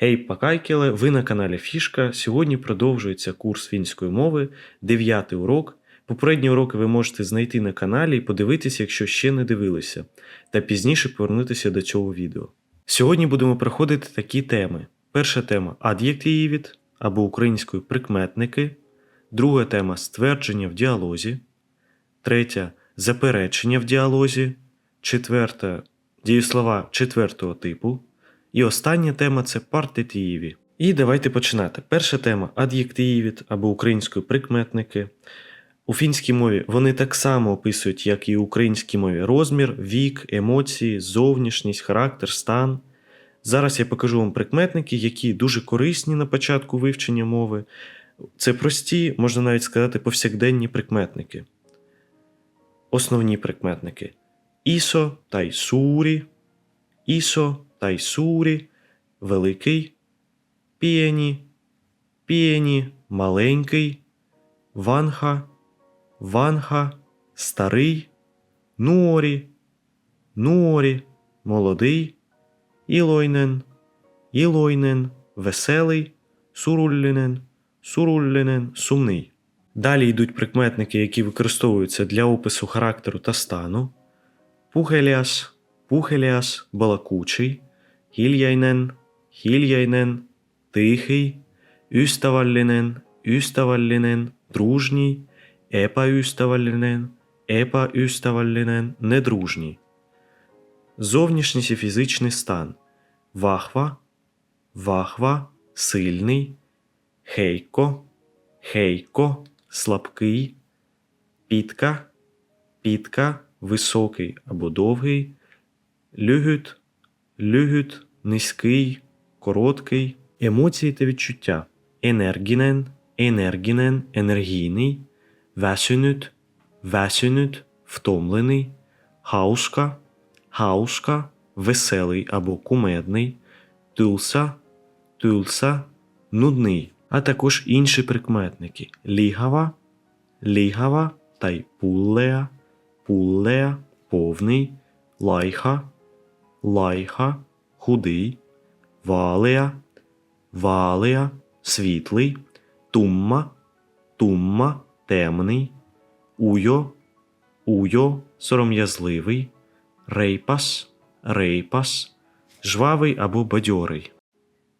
Гей, пакайкеле, ви на каналі Фішка. Сьогодні продовжується курс фінської мови, дев'ятий урок. Попередні уроки ви можете знайти на каналі і подивитися, якщо ще не дивилися, та пізніше повернутися до цього відео. Сьогодні будемо проходити такі теми. Перша тема ад'єктивіт або українською прикметники, друга тема ствердження в діалозі, третя заперечення в діалозі, четверта дієслова четвертого типу. І остання тема це партитиві. І давайте починати. Перша тема ад'єктивіт або українською прикметники. У фінській мові вони так само описують, як і у українській мові, розмір, вік, емоції, зовнішність, характер, стан. Зараз я покажу вам прикметники, які дуже корисні на початку вивчення мови. Це прості, можна навіть сказати, повсякденні прикметники. Основні прикметники: ісо та й сурі, ісо та й сурі, великий, пієні, пієні, маленький, ванха, ванха, старий, нуорі, нуорі, молодий, ілойнен, ілойнен, веселий, суруллінен, суруллінен, сумний. Далі йдуть прикметники, які використовуються для опису характеру та стану. Пухеліас, пухеліас, балакучий, хільяйнен, хільяйнен, тихий, юставаллінен, юставаллінен, дружній, епаюставаллінен, епаюставаллінен, недружній. Зовнішній і фізичний стан. Вахва, вахва, сильний, хейко, хейко, слабкий, пітка, пітка, високий або довгий, люгют, люгют, низький, короткий, емоції та відчуття. Енергінен, енергінен, енергійний, весюнют, весюнют, втомлений, хаушка, хаушка, веселий або кумедний, тулса, тулса, нудний, а також інші прикметники. Лігава, лігава та й пуллеа, пуллеа, повний, лайха, лайха, худий, валеа, валеа, світлий, тумма, тумма, темний, уйо, уйо, сором'язливий, рейпас, рейпас, жвавий або бадьорий.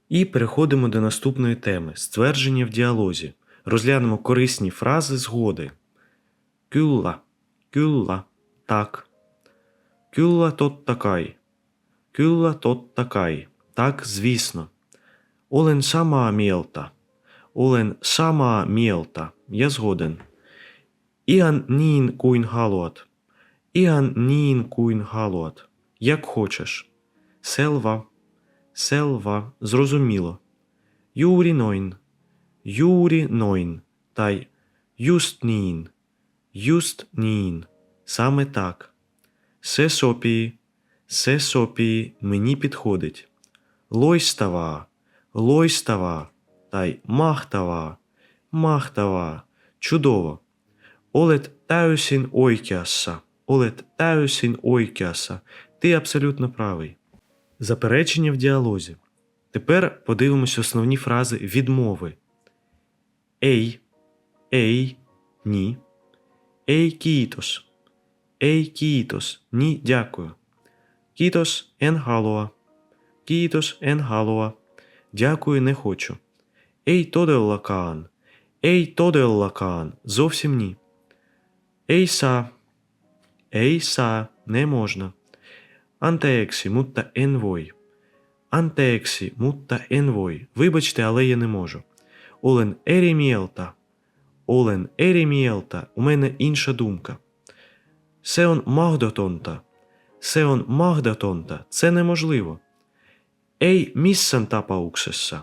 І переходимо до наступної теми ствердження в діалозі. Розглянемо корисні фрази згоди. Кюлла, кюлла, так. Кюлла тот такай. Кюлла тот такай. Так, звісно. Олен сама мєлта. Олен сама мєлта. Я згоден. Іан нін куін галуат. Іан нін куін галуат. Як хочеш. Селва. Селва. Зрозуміло. Юрі нойн. Юрі нойн. Та й юст нін. Юст нін. Саме так. Се сопії. Се сопії мені підходить. Лойстава. Лойстава. Та й махтава. Махтава. Чудово. Олет täysin oikeassa. Олет täysin oikeassa. Ти абсолютно правий. Заперечення в діалозі. Тепер подивимося основні фрази відмови. Ей, ей, ні. Ей кітос. Ей кітос. Ні, дякую. Кітос ен галуа. Кітос ен галуа. Дякую, не хочу. Ей тоделлакаан. Ей тоделлакаан. Зовсім ні. Ей са. Ей са. Не можна. Антеексі, мутта енвой. Антеексі, мутта енвой. Вибачте, але я не можу. Олен еріміелта. Олен еріміелта. У мене інша думка. Сеон магдотонта. Сеон магдотонта. Це неможливо. Міссен тапауксеса.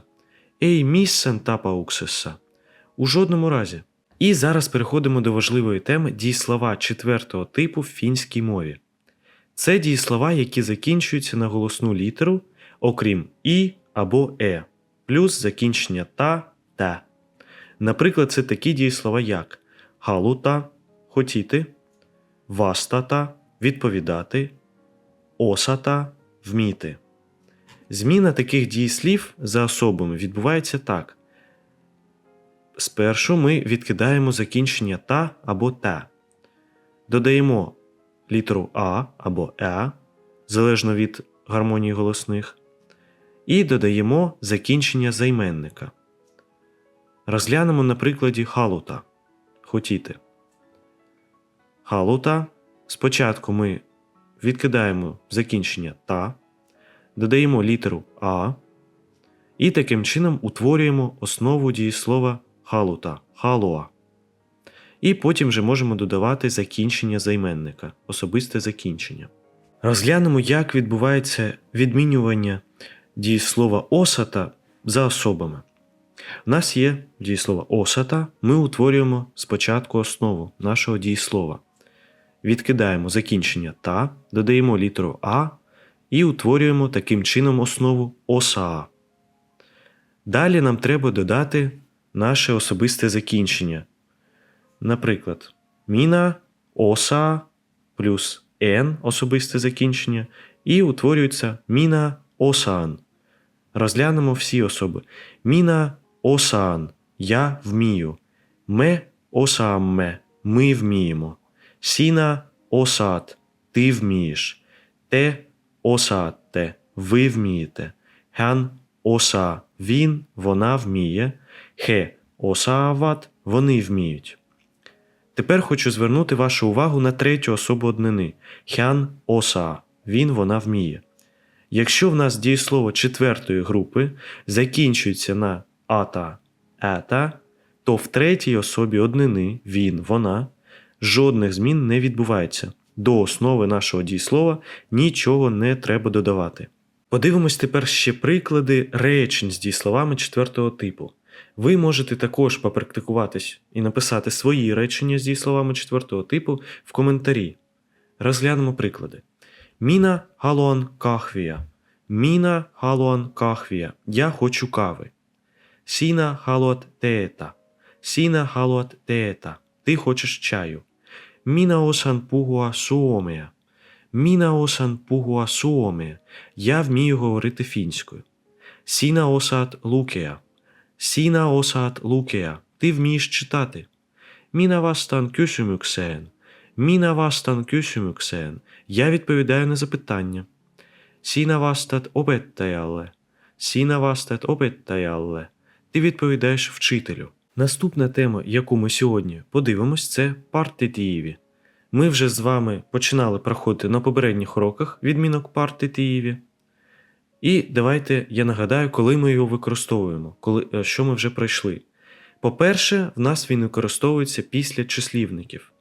Ей міссен тапауксеса. У жодному разі. І зараз переходимо до важливої теми дієслова четвертого типу в фінській мові. Це дієслова, які закінчуються на голосну літеру, окрім і або е, плюс закінчення та та. Наприклад, це такі дієслова, як галута хотіти, вастата відповідати, осата вміти. Зміна таких дієслів за особами відбувається так. Спершу ми відкидаємо закінчення та або та. Додаємо літеру А або Е, залежно від гармонії голосних, і додаємо закінчення займенника. Розглянемо на прикладі халута хотіти. Халута. Спочатку ми відкидаємо закінчення та, додаємо літеру А і таким чином утворюємо основу дієслова халута халуа. І потім вже можемо додавати закінчення займенника, особисте закінчення. Розглянемо, як відбувається відмінювання дієслова осата за особами. У нас є дієслово осата, ми утворюємо спочатку основу нашого дієслова. Відкидаємо закінчення та, додаємо літеру А і утворюємо таким чином основу осаа. Далі нам треба додати наше особисте закінчення. Наприклад, міна, оса плюс н особисте закінчення, і утворюється міна осаан. Розглянемо всі особи. Міна осаан я вмію. Ме осаамме ми вміємо. Сіна осаат ти вмієш. Те осаатте ви вмієте. Хан оса він, вона вміє. Хе осаават вони вміють. Тепер хочу звернути вашу увагу на третю особу однини хян оса він, вона вміє. Якщо в нас дієслово четвертої групи закінчується на ата, ета, то в третій особі однини він, вона жодних змін не відбувається. До основи нашого дієслова нічого не треба додавати. Подивимось тепер ще приклади речень з дієсловами четвертого типу. Ви можете також попрактикуватись і написати свої речення з дієсловами четвертого типу в коментарі. Розглянемо приклади. Міна галуан кахвія. Міна галуан кахвія. Я хочу кави. Сіна халуат теета. Сіна халуат теета. Ти хочеш чаю. Міна осан пугуа суомея. Міна осан пугуа суомея. Я вмію говорити фінською. Сіна осат лукея. Сіна осат лукея. Ти вмієш читати. Міна вастан кюсюмюксен. Міна вастан кюсюмюксен. Я відповідаю на запитання. Сіна вастат обеттаялле. Сіна вастат обеттаялле. Ти відповідаєш вчителю. Наступна тема, яку ми сьогодні подивимось, це партитіїві. Ми вже з вами починали проходити на попередніх уроках відмінок партитіїві. І давайте я нагадаю, коли ми його використовуємо, коли, е, що ми вже пройшли. По-перше, в нас він використовується після числівників.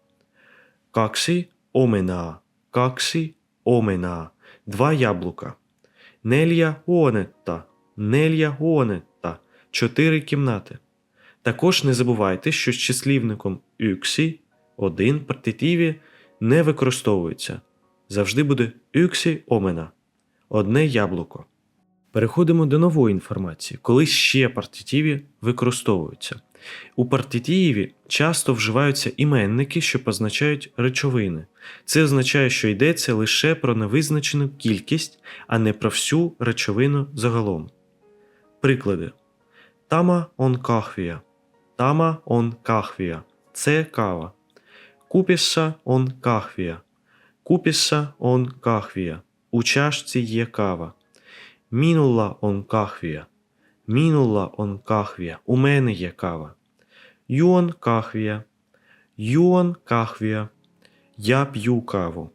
Каксі омена, каксі омена. Два яблука. Нелья гонетта, нелья гонетта. Чотири кімнати. Також не забувайте, що з числівником юксі один партитиві не використовується. Завжди буде юксі омена. Одне яблуко. Переходимо до нової інформації, коли ще партитиві використовуються. У партитиві часто вживаються іменники, що позначають речовини. Це означає, що йдеться лише про невизначену кількість, а не про всю речовину загалом. Приклади: Тама он кахвія. Тама он кахвія. Це кава. Купіса он кахвія. Купіса он кахвія. У чашці є кава. Мінула он кахвія. Мінула он кахвія. У мене є кава. Юон кахвія. Юон кахвія. Я п'ю каву.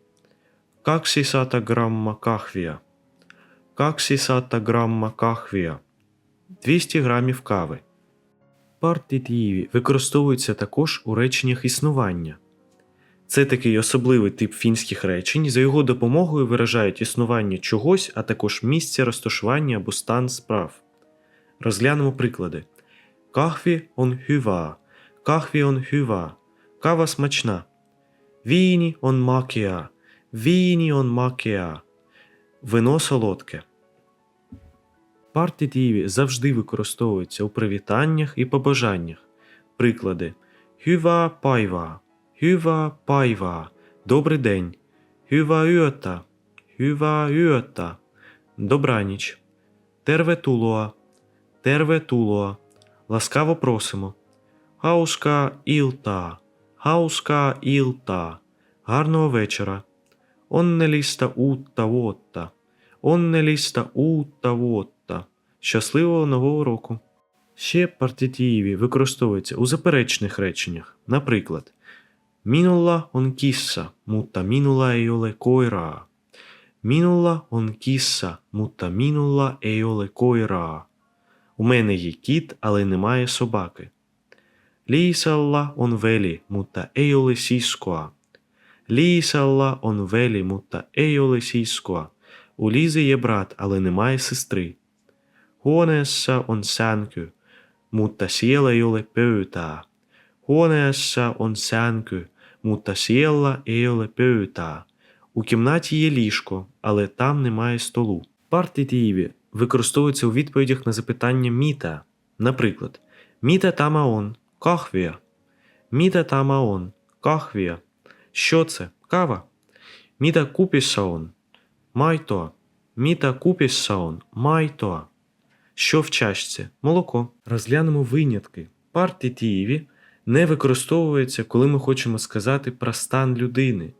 Каксісата грамма кахвія. Каксісата грамма кахвія. 200 грамів кави. Партитіїві використовуються також у реченнях існування. Це такий особливий тип фінських речень, за його допомогою виражають існування чогось, а також місце розташування або стан справ. Розглянемо приклади. Кахві он хюва, кахві он хюва, кава смачна. Віні он макіа, віні он макіа. Вино солодке. Партитиві завжди використовуються у привітаннях і побажаннях. Приклади Хюва пайва, Добрий день, Хюва йота, Хюва йота, Добраніч, терветулоа, терветулоа. Ласкаво просимо. Хауска ілта, хауска ілта. Гарного вечора. Оннеліста утта вотта, оннеліста утта вотта. Щасливого нового року. Ще партитіїві використовуються у заперечних реченнях. Наприклад, Мінула он мутта мінула ейоле койра. Мінула он мутта мінула ейоле койра. У мене є кіт, але немає собаки. Лісалла он велі, мутта ейоле сіскоа. Лісалла он велі, мутта сіскоа. У Лізи є брат, але немає сестри. Huoneessa on sänky, mutta siellä ei ole pöytää. Huoneessa on sänky, mutta siellä ei ole pöytää. У кімнаті є ліжко, але там немає столу. Партитіїві використовуються у відповідях на запитання міта. Наприклад, міта тамаон кахвія. Міта тамаон кахвія. Що це? Кава. Міта купісаон майто. Міта купісаон майто. Що в чашці? Молоко. Розглянемо винятки. Партитіїві не використовується, коли ми хочемо сказати про стан людини.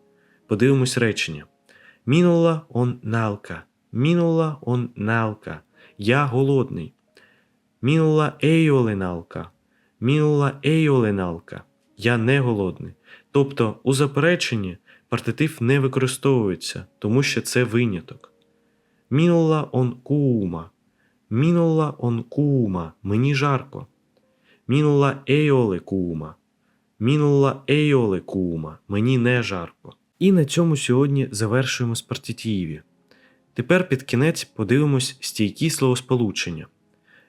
Подивимось речення. Мінула он налка. Мінула он налка. Я голодний. Мінула ейоленалка. Мінула ейоленалка. Я не голодний. Тобто у запереченні партитив не використовується, тому що це виняток. Мінула он куума. Мінула он куума. Мені жарко. Мінула ейоле куума. Мінула ейоле куума. Мені не жарко. І на цьому сьогодні завершуємо спартитіїві. Тепер під кінець подивимось стійкі словосполучення.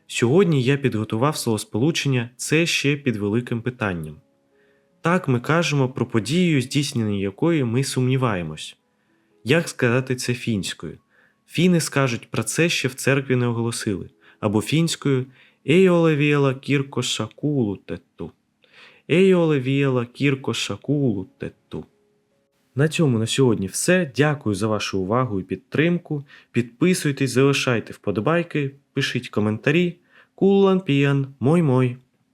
Сьогодні я підготував словосполучення це ще під великим питанням. Так ми кажемо про подію, здійснення якої ми сумніваємось. Як сказати це фінською? Фіни скажуть про це ще в церкві не оголосили, або фінською Ейоле віела кірко шакулу тетту. Ейоле віела кірко шакулу тетту. На цьому на сьогодні все. Дякую за вашу увагу і підтримку. Підписуйтесь, залишайте вподобайки, пишіть коментарі. Куллан піян, мой-мой.